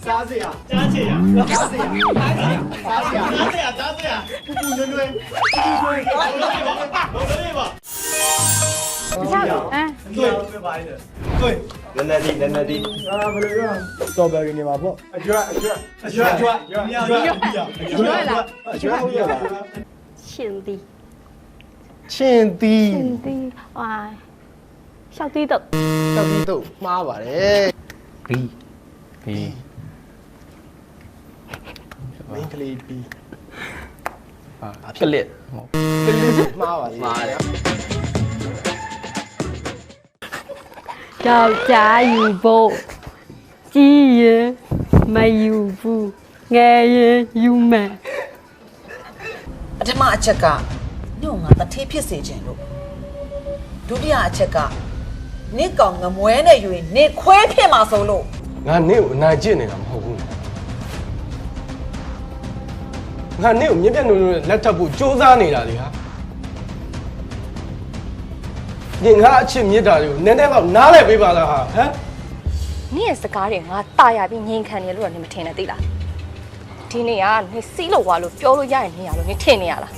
扎这样，扎这样，扎这样，扎这样，扎这样，扎这样，扎这样，扎这样，不能追，不能追，不能追吧，不能追吧。这样，哎，对，对，对，人来地，人来地，啊，不能让，要不要给你挖破？阿娟，阿娟，阿娟，阿娟，你要，你要，你要，你要了，阿娟，你要了，欠地。欠地，欠地，哇，小地豆，小地豆，妈玩嘞，地，地。 မှားပါတယ် B B မင်းကလေးပြီးဟာပလက်ဟုတ်ကလေးမှားပါလေမာတယ်ယောက်ျားယူဖို့ကြီးရင်မယူဘူးငယ်ရင်ယူမယ်ပထမအချက်ကညို့ငါတထေးဖြစ်စေခြင်းလို့ဒုတိယအချက်ကနစ်ကောင်ငမွဲနဲ့ယူရင်နစ်ခွဲဖြစ်မှာဆိုလို့ငါနေ့ကိုအနိုင်ကျင့်နေတာမဟုတ်ဘူး ငါနေ့ကိုမြင့်ပြတ်နိုးနိုးနဲ့လက်ထပ်ဖို့စ조사နေတာလေဟာညငါအချစ်မြစ်တာတွေကိုနည်းနည်းတော့နားလည်ပေးပါလားဟာဟမ်နင့်ရဲ့စကားတွေငါတာယာပြီးငြိမ်ခံနေလို့တော့နင်မထင်နဲ့သိလားဒီနေ့ကနင်စီးလို့ဝါလို့ပြောလို့ရရင်နေရလို့နင်ထင်နေရလား